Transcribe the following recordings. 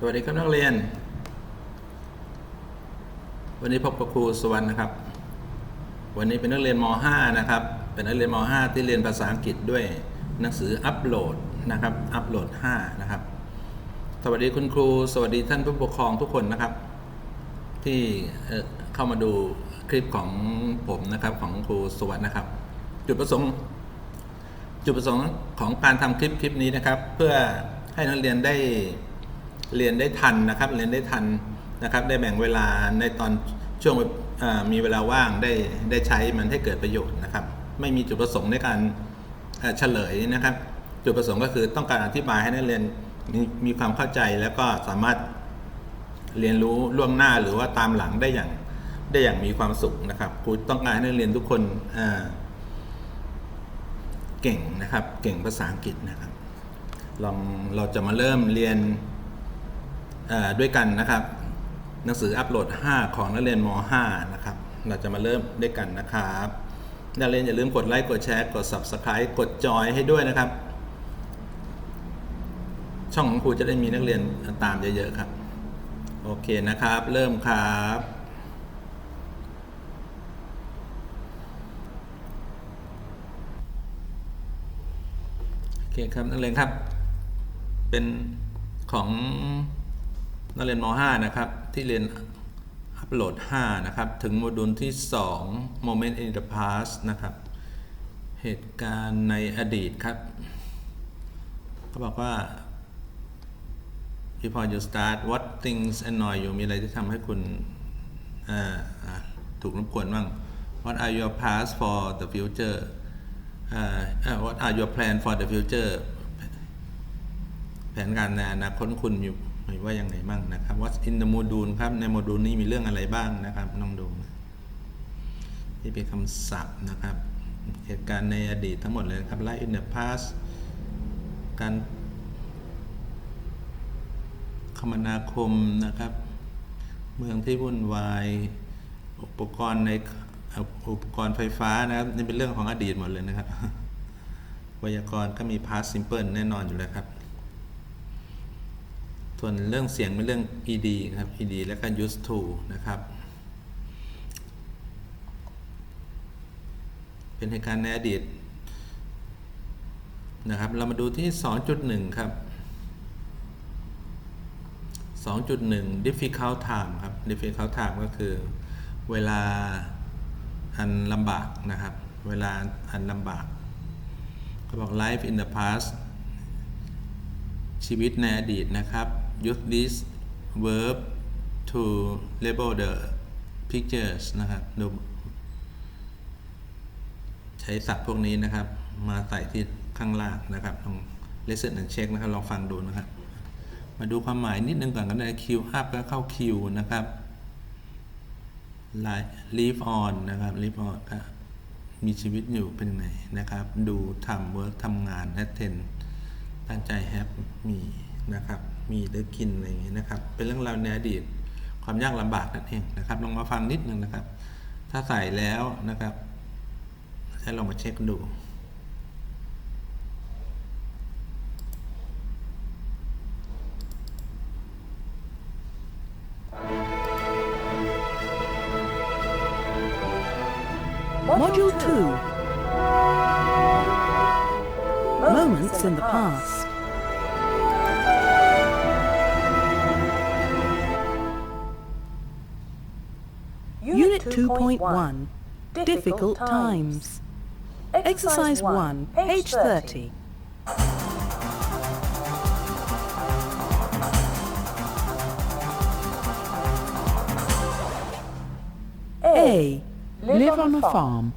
สวัสดีครับนักเรียน วันนี้พบกับครูสวรรณนะครับ วันนี้เป็นนักเรียนม .5 นะครับ เป็นนักเรียนม .5 ที่เรียนภาษาอังกฤษด้วยหนังสืออัปโหลดนะครับ อัปโหลด 5 นะครับ สวัสดีคุณครู สวัสดีท่านผู้ปกครองทุกคนนะครับ ที่เข้ามาดูคลิปของผมนะครับของครูสวรรณนะครับ จุดประสงค์ จุดประสงค์ของการทำคลิปคลิปนี้นะครับ เพื่อให้นักเรียนได้ เรียนได้ทันนะครับเรียนได้ทันนะครับได้แบ่งเวลาในตอนช่วงมีเวลาว่างได้ได้ใช้มันให้เกิดประโยชน์นะครับ ไม่มีจุดประสงค์ในการเฉลยนะครับ จุดประสงค์ก็คือต้องการอธิบายให้นักเรียนมีมีความเข้าใจแล้วก็สามารถเรียนรู้ล่วงหน้าหรือว่าตามหลังได้อย่างได้อย่างมีความสุขนะครับครูต้องการให้นักเรียนทุกคนเก่งนะครับ เก่งภาษาอังกฤษนะครับลองเราจะมาเริ่มเรียน ด้วยกันนะครับ หนังสืออัปโหลด 5 ของนักเรียนม .5 นะครับ เราจะมาเริ่มด้วยกันนะครับนักเรียนอย่าลืมกดไลค์กดแชร์กด Subscribe กดจอยให้ด้วยนะครับ ช่องของครูจะได้มีนักเรียนตามเยอะๆครับ โอเคนะครับ เริ่มครับโอเคครับนักเรียนครับ เป็นของ นักเรียนม .5 นะครับ ที่เรียนอัปโหลด 5 นะครับ ถึงโมดูลที่ 2 Moment in the past นะครับ เหตุการณ์ในอดีตครับเขาบอกว่า before you start what things annoy you มีอะไรที่ทำให้คุณถูกรบกวนบ้าง what are your plans for the future อ่าอ่า what are your plan for the future แผนการในอนาคตคุณมี ว่ายังไงบ้างนะครับ what's in the module ครับ ในโมดูลนี้มีเรื่องอะไรบ้างนะครับน้องดูนะที่เป็นคำศัพท์นะครับ เหตุการณ์ในอดีตทั้งหมดเลยครับ life in the past การคมนาคมนะครับ เมืองที่วุ่นวาย อุปกรณ์ในอุปกรณ์ไฟฟ้านะครับนี่เป็นเรื่องของอดีตหมดเลยนะครับไวยากรณ์ก็มี past simple แน่นอนอยู่แล้วครับ ส่วนเรื่องเสียงเป็นเรื่อง ed นะครับ ed แล้วก็ used to นะครับ เป็นเหตุการณ์ในอดีตนะครับ เรามาดูที่ 2.1 ครับ 2.1 difficult time ครับ difficult time ก็คือเวลาอันลำบากนะครับ เวลาอันลำบากเขาบอก life in the past ชีวิตในอดีตนะครับ use this verb to label the pictures นะครับดูใช้ศัพท์พวกนี้นะครับ มาใส่ที่ข้างล่างนะครับลอง listen and check นะครับ ลองฟังดูนะครับ มาดูความหมายนิดนึงก่อนก็ได้ queue up ก็เข้า queue นะครับ live on นะครับ live on ก็มีชีวิตอยู่เป็นไงนะครับ ดูทำ work ทำงาน attend ตั้งใจ have มีนะครับ มีหรือกินอะไรอย่างนี้นะครับ เป็นเรื่องราวในอดีตความยากลำบากนั่นเองนะครับ ลองมาฟังนิดนึงนะครับ ถ้าใส่แล้วนะครับให้ลองมาเช็คดู 2.1 Difficult Times. Exercise 1, page 30. A. Live on a farm.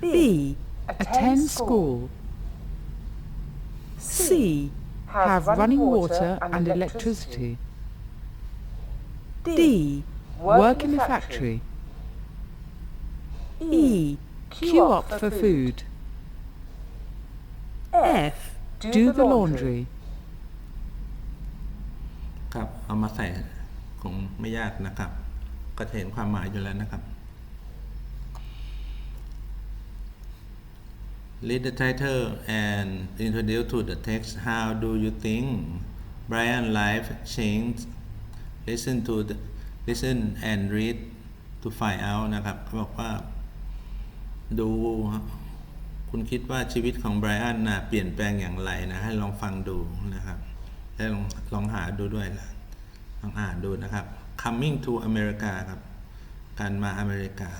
B. Attend school. C. Have running water and electricity. D. Work in a factory. E. Queue up for food. F. Do the laundry. ครับ เอามาใส่คงไม่ยากนะครับ ก็จะเห็นความหมายอยู่แล้วนะครับ Read the title and introduce to the text. How do you think Brian life changed? listen to the listen and read to find out นะครับเขาบอกว่า ดู คุณคิดว่าชีวิตของไบรอันนะเปลี่ยนแปลงอย่างไรนะ ให้ลองฟังดูนะครับ และลองลองหาดูด้วยนะลองอ่านดูนะครับ coming to America ครับ การมาอเมริกา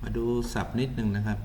มาดูศัพท์นิดหนึ่งนะครับ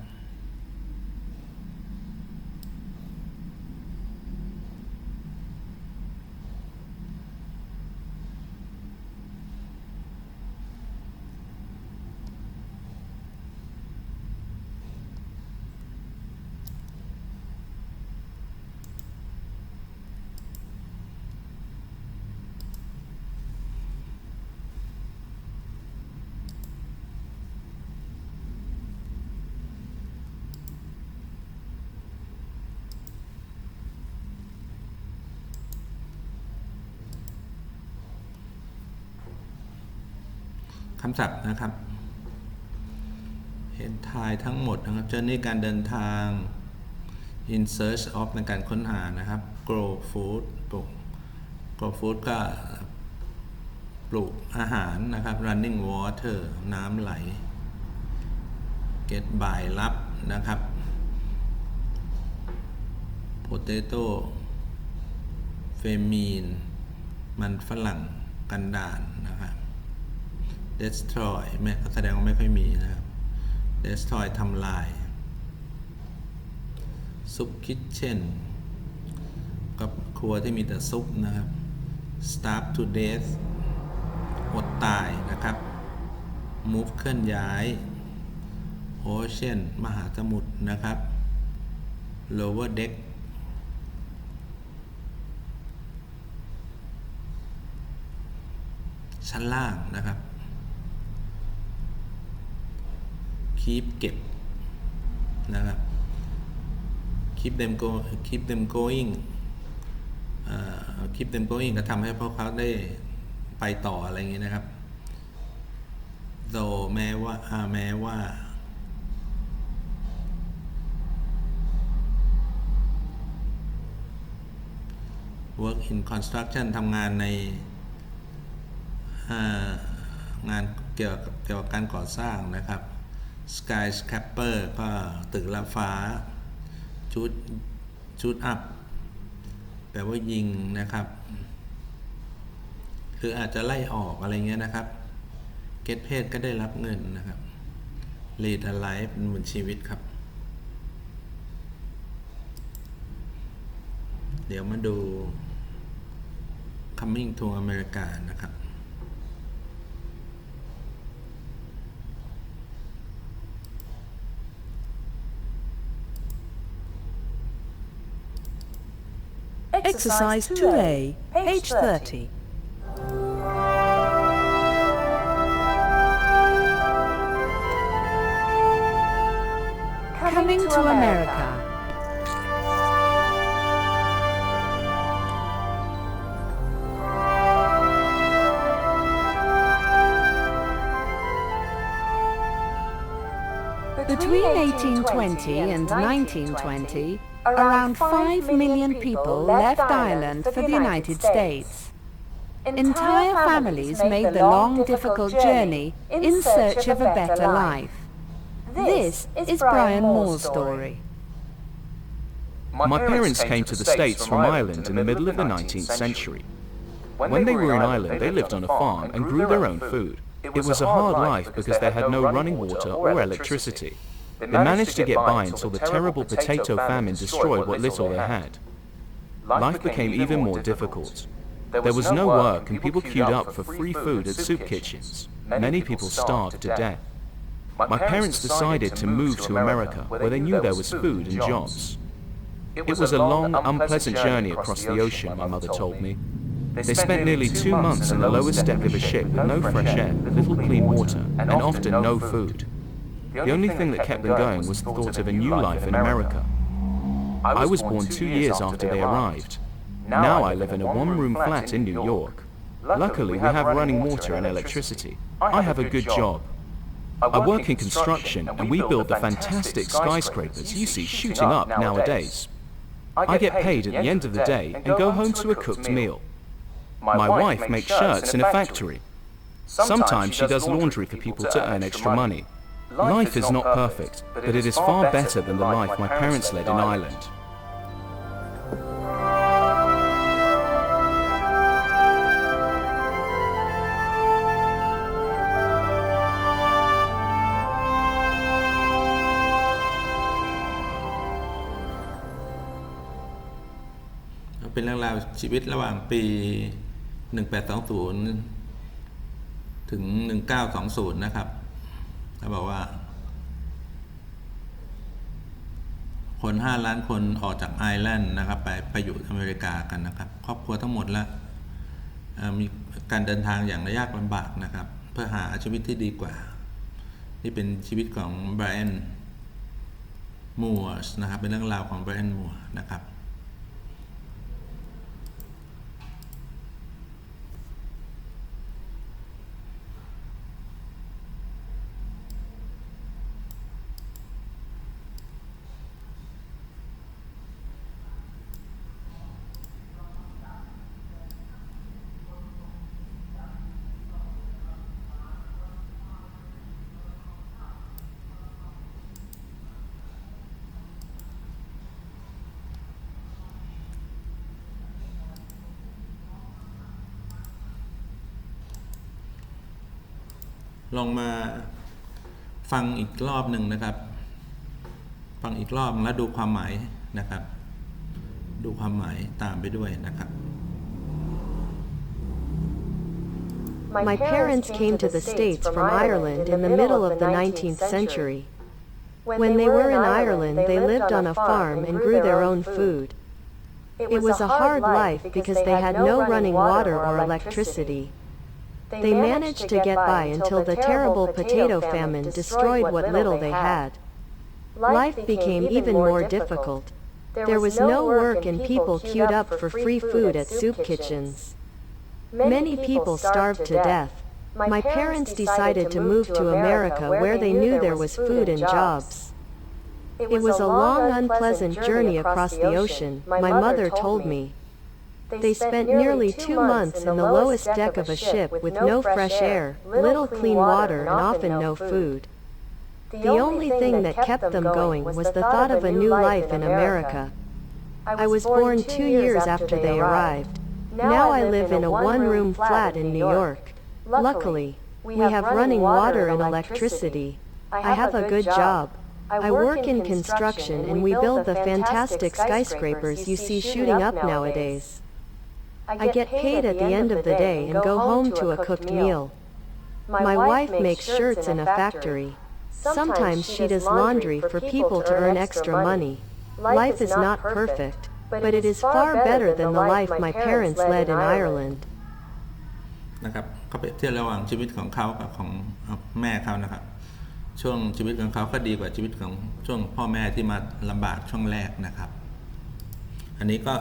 คำศัพท์นะครับ เห็นทายทั้งหมดนะครับ journey การเดินทาง in search of ในการค้นหานะครับ grow food ปลูก grow food ก็ปลูกอาหารนะครับ running water น้ำไหล get by รับนะครับ potato famine มันฝรั่งกันดานนะครับ destroy ไม่แสดงว่าไม่ค่อยมีนะครับ destroy ทำลายซุปคิทเช่นกับครัวที่มีแต่ซุปนะครับ starve to death อดตายนะครับ move เคลื่อนย้าย ocean มหาสมุทรนะครับ lower deck ชั้นล่างนะครับ keep เก็บนะครับ keep them go keep them going keep them going ก็ทำให้พวกเขาได้ไปต่ออะไรอย่างนี้นะครับ though แม้ว่าแม้ว่า work in construction ทำงานในงานเกี่ยวกับเกี่ยวกับการก่อสร้างนะครับ skyscraper ก็ตึกละฟ้าชุดชุดอัพแปลว่ายิงนะครับ คืออาจจะไล่ออกอะไรเงี้ยนะครับ get paid ก็ได้รับเงินนะครับ lead a life เป็นเหมือนชีวิตครับ เดี๋ยวมาดู coming to America นะครับ Exercise 2A, page 30. Coming to America. Between 1820 and 1920, around 5 million people left Ireland for the United States. Entire families made the long, difficult journey in search of a better life. This is Brian Moore's story. My parents came to the States from Ireland in the middle of the 19th century. When they were in Ireland, they lived on a farm and grew their own food. It was a hard life because they had no running water or electricity. They managed to get by until the terrible potato famine destroyed what little they had. Life became even more difficult. There was no work and people queued up for free food at soup kitchens. Many people starved to death. My parents decided to move to America where they knew there was food and jobs. It was a long, unpleasant journey across the ocean, my mother told me. They spent nearly two months in the lowest deck of a ship with no fresh air, little clean water, and often no food. The only thing that kept them going was the thought of a new life in America. I was born two years after they arrived. Now I live in a one-room flat in New York. Luckily, we have running water and electricity. I have a good job. I work in construction and we build the fantastic skyscrapers you see shooting up nowadays. I get paid at the end of the day and go home to a cooked meal. My wife makes shirts in a factory. Sometimes she does laundry for people to earn extra money. Life is not perfect, but it is far better than the life my parents led in Ireland. เป็นเรื่องราวชีวิตระหว่างปี 1820 ถึง 1920 นะครับ เขาบอกว่าคน5ล้านคนออกจากไอร์แลนด์นะครับไปไปอยู่อเมริกากันนะครับ ครอบครัวทั้งหมดละมีการเดินทางอย่างยากลำบากนะครับ เพื่อหาชีวิตที่ดีกว่า นี่เป็นชีวิตของไบรอันมัวร์นะครับ เป็นเรื่องราวของไบรอันมัวร์นะครับ ลองมาฟังอีกรอบหนึ่งนะครับ ฟังอีกรอบแล้วดูความหมายนะครับ ดูความหมายตามไปด้วยนะครับ My parents came to the States from Ireland in the middle of the 19th century. When they were in Ireland, they lived on a farm and grew their own food. It was a hard life because they had no running water or electricity. They managed to get by until the terrible potato famine destroyed what little they had. Life became even more difficult. There was no work and people queued up for free food at soup kitchens. Many people starved to death. My parents decided to move to America where they knew there was food and jobs. It was a long, unpleasant journey across the ocean, my mother told me. They spent nearly two months in the lowest deck of a ship with no fresh air, little clean water, and often no food. The only thing that kept them going was the thought of a new life in America. I was born two years after they arrived. Now I live in a one room flat in New York. Luckily, we have running water and electricity. I have a good job. I work in construction and we build the fantastic skyscrapers you see shooting up nowadays. I get paid at the end of the day and go home to a cooked meal. My wife makes shirts in a factory. Sometimes she does laundry for people to earn extra money. Life is not perfect, but it is far better than the life my parents led in Ireland. นะครับเขาเปรียบเทียบระหว่างชีวิตของเขากับของแม่เขานะครับ ช่วงชีวิตของเขาก็ดีกว่าชีวิตของช่วงพ่อแม่ที่มาลำบากช่วงแรกนะครับ อันนี้ก็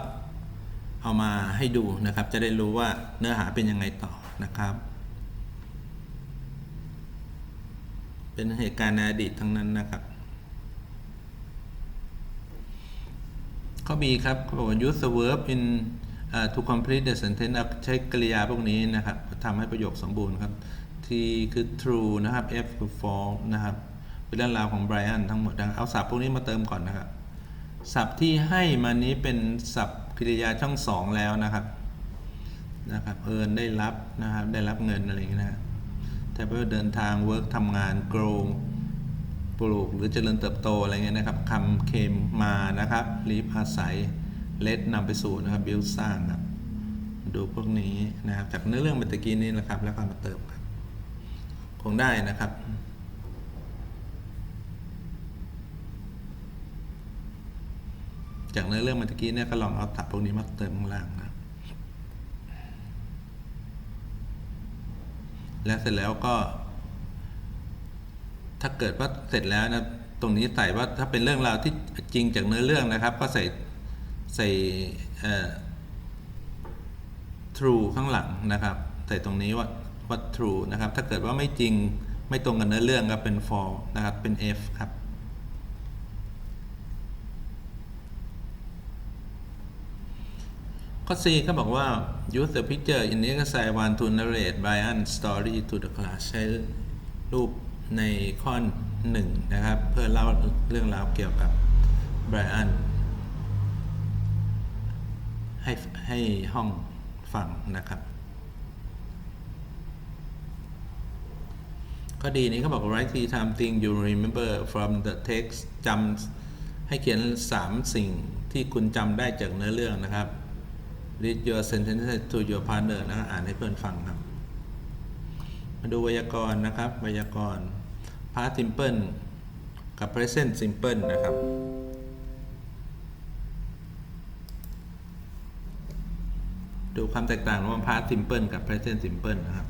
เอามาให้ดูนะครับ จะได้รู้ว่าเนื้อหาเป็นยังไงต่อนะครับ เป็นเหตุการณ์ในอดีตทั้งนั้นนะครับ ข้อ B ครับเขาบอกว่า use the verb in uh, to complete the sentence เอาใช้กริยาพวกนี้นะครับทำให้ประโยคสมบูรณ์ครับ T คือ true นะครับ F คือ false นะครับ เป็นเรื่องราวของไบรอันทั้งหมดนะเอาศัพท์พวกนี้มาเติมก่อนนะครับ ศัพท์ที่ให้มานี้เป็นศัพท์ กริยาช่องสองแล้วนะครับนะครับเอินได้รับนะครับได้รับเงินอะไรอย่างเงี้ยนะครับแต่เพื่อเดินทาง work ทำงาน grow ปลูกหรือเจริญเติบโตอะไรเงี้ยนะครับคำเคมมานะครับรีบอาศัยเลดนำไปสู่นะครับบิลสร้างครับดูพวกนี้นะครับจากเนื้อเรื่องเมื่อกี้นี้นะครับ แล้วก็มาเติมครับ คงได้นะครับ จากเนื้อเรื่องเมื่อกี้เนี่ยก็ลองเอาตับพวกนี้มาเติมข้างล่างนะแล้วเสร็จแล้วก็ ถ้าเกิดว่าเสร็จแล้วนะตรงนี้ใส่ว่าถ้าเป็นเรื่องราวที่จริงจากเนื้อเรื่องนะครับ ก็ใส่ใส่เอ่อ true ข้างหลังนะครับ ใส่ตรงนี้ว่าว่า true นะครับ ถ้าเกิดว่าไม่จริงไม่ตรงกับเนื้อเรื่องก็เป็น for นะครับเป็น F ครับ ข้อ C เขาบอกว่า use the picture in the exercise one to narrate Brian story to the class ใช้รูปในข้อหนึ่งนะครับ เพื่อเล่าเรื่องราวเกี่ยวกับไบรอันให้ให้ห้องฟังนะครับข้อดีนี้เขาบอก write three something you remember from the text จำให้เขียน 3 สิ่งที่คุณจำได้จากเนื้อเรื่องนะครับ read your sentences to your partner นะครับอ่านให้เพื่อนฟังครับ มาดูไวยากรณ์นะครับ ไวยากรณ์ past simple กับ present simple นะครับ ดูความแตกต่างระหว่าง past simple กับ present simple นะครับ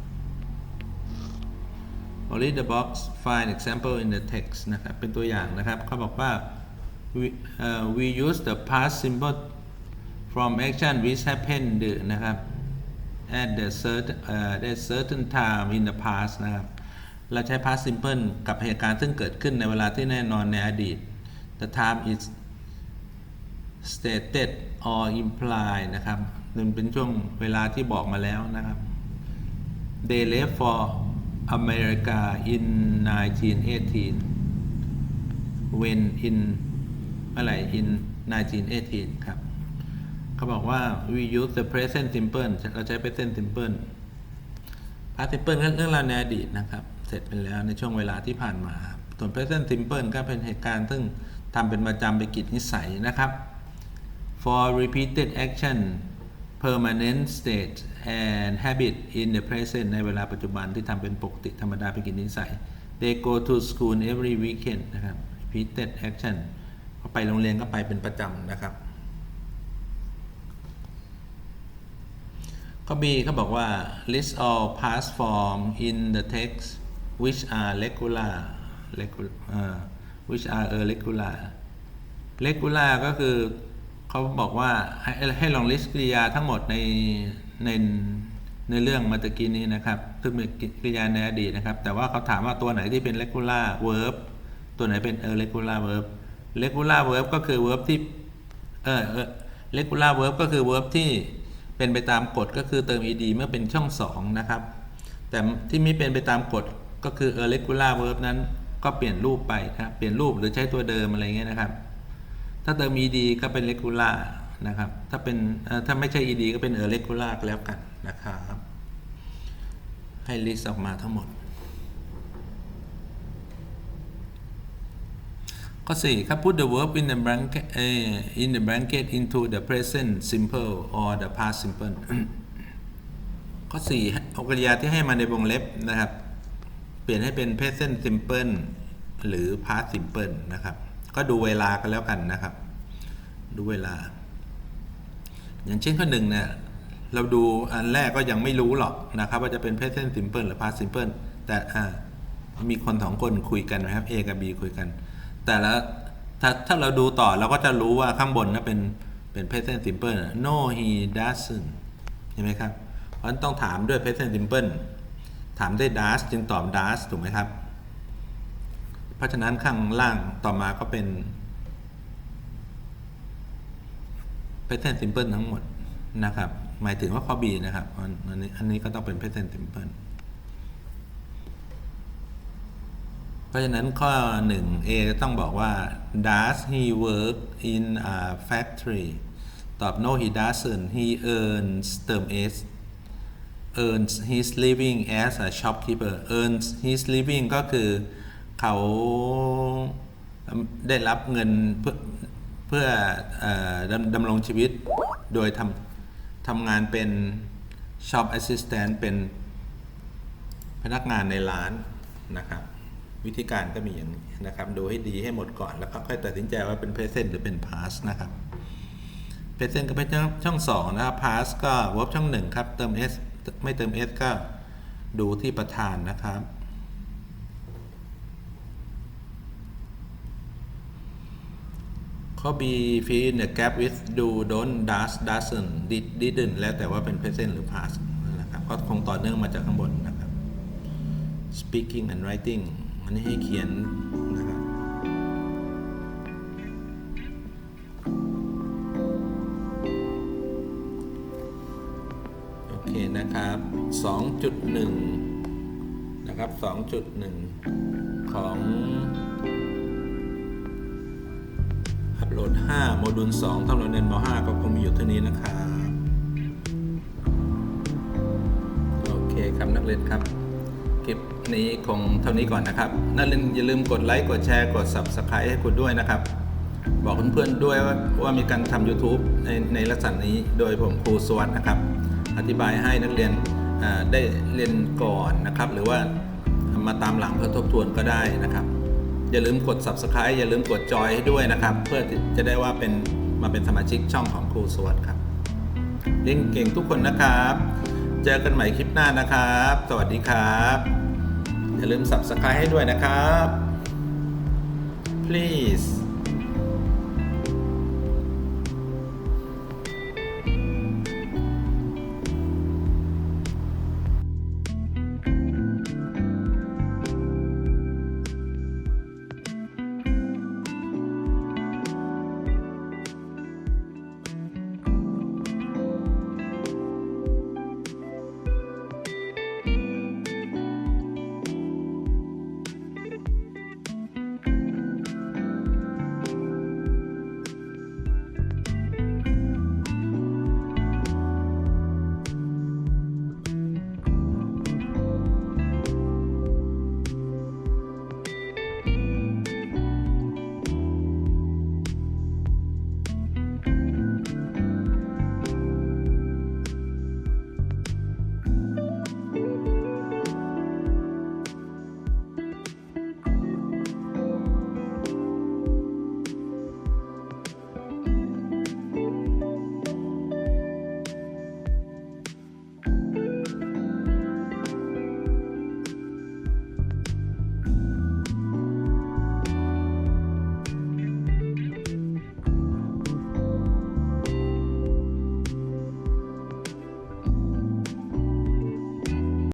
Only the box find example in the text นะครับ เป็นตัวอย่างนะครับ เขาบอกว่า we, uh, we use the past simple from action which happened นะครับ at the certain uh, at certain time in the past นะครับ เราใช้ past simple กับเหตุการณ์ซึ่งเกิดขึ้นในเวลาที่แน่นอนในอดีต the time is stated or implied นะครับมันเป็นช่วงเวลาที่บอกมาแล้วนะครับ they left for America in 1918 when in เมื่อไหร่ in 1918 ครับ เขาบอกว่า we use the present simple เราใช้ present simple past simple ก็เรื่องราวในอดีตนะครับ เสร็จไปแล้วในช่วงเวลาที่ผ่านมา ส่วน present simple ก็เป็นเหตุการณ์ซึ่งทำเป็นประจำเป็นกิจนิสัยนะครับ for repeated action permanent state and habit in the present ในเวลาปัจจุบันที่ทำเป็นปกติธรรมดาเป็นกิจนิสัย they go to school every weekend นะครับ repeated action เขาไปโรงเรียนก็ไปเป็นประจำนะครับ ข้อ B เขาบอกว่า list all past form in the text which are regular regular which are irregular regular ก็คือเขาบอกว่าให้ให้ลอง list กริยาทั้งหมดในในในเรื่องมื่อตะกี้นี้นะครับซึ่งเป็นกริยาในอดีตนะครับ แต่ว่าเขาถามว่าตัวไหนที่เป็น regular verb ตัวไหนเป็น irregular verb regular verb ก็คือ verb ที่เออ regular verb ก็คือ verb ที่ เป็นไปตามกฎก็คือเติม ed เมื่อเป็นช่องสองนะครับ แต่ที่ไม่เป็นไปตามกฎก็คือ irregular verb นั้นก็เปลี่ยนรูปไปนะครับเปลี่ยนรูปหรือใช้ตัวเดิมอะไรเงี้ยนะครับ ถ้าเติม ed ก็เป็น regular นะครับ ถ้าเป็นถ้าไม่ใช่ ed ก็เป็น irregular ก็แล้วกันนะครับ ให้ list ออกมาทั้งหมด ข้อ4ครับ put the verb in the blanket in the blanket into the present simple or the past simple ข้อ4เอากริยาที่ให้มาในวงเล็บนะครับ เปลี่ยนให้เป็น present simple หรือ past simple นะครับ ก็ดูเวลากันแล้วกันนะครับ ดูเวลา อย่างเช่นข้อหนึ่งเนี่ยเราดูอันแรกก็ยังไม่รู้หรอกนะครับ ว่าจะเป็น present simple หรือ past simple แต่อ่ามีคนสองคนคุยกันนะครับ A กับ B คุยกัน แต่ละถ้าถ้าเราดูต่อเราก็จะรู้ว่าข้างบนนะเป็นเป็น present simple no he doesn't เห็นไหมครับ เพราะฉะนั้นต้องถามด้วย present simple ถามด้วย does จึงตอบ does ถูกไหมครับ เพราะฉะนั้นข้างล่างต่อมาก็เป็น present simple ทั้งหมดนะครับ หมายถึงว่าข้อ B นะครับ อันอันนี้อันนี้ก็ต้องเป็น present simple เพ ราะฉะนั้นข้อ 1 A ต้องบอกว่า does he work in a factory ตอบ no he doesn't he earns เติม s earns his living as a shopkeeper earns his living ก็คือเขาได้รับเงินเพื่อเพื่อดำดำรงชีวิตโดยทำทำงานเป็น shop assistant เป็นพนักงานในร้านนะครับ วิธีการก็มีอย่างนี้นะครับ ดูให้ดีให้หมดก่อนแล้วก็ค่อยตัดสินใจว่าเป็น present หรือเป็น past นะครับ present ก็เป็นช่องสองนะครับ past ก็ verb ช่องหนึ่งครับ เติม s ไม่เติม s ก็ดูที่ประธานนะครับข้อ B fill in the gap with do don't does doesn't did didn't แล้วแต่ว่าเป็น present หรือ past นะครับ ก็คงต่อเนื่องมาจากข้างบนนะครับ speaking and writing อันนี้ให้เขียนนะครับโอเคนะครับ 2.1 นะครับ 2.1 ของ อัปโหลด 5 โมดูล2ต้องเราเรียนม .5 ก็คงมีอยู่เท่านี้นะครับ โอเคครับนักเรียนครับ คลิปนี้คงเท่านี้ก่อนนะครับนักเรียนอย่าลืมกดไลค์กดแชร์กด Subscribe ให้คุณด้วยนะครับ บอกเพื่อนๆด้วยว่าว่ามีการทำ YouTube ในในลักษณะนี้โดยผมครูสวัสดนะครับ อธิบายให้นักเรียนได้เรียนก่อนนะครับ หรือว่ามาตามหลังเพื่อทบทวนก็ได้นะครับ อย่าลืมกด Subscribe อย่าลืมกดจอยให้ด้วยนะครับ เพื่อจะได้ว่าเป็นมาเป็นสมาชิกช่องของครูสวัสดครับเรียนเก่งทุกคนนะครับ เจอกันใหม่คลิปหน้านะครับ สวัสดีครับ อย่าลืม subscribe ให้ด้วยนะครับ please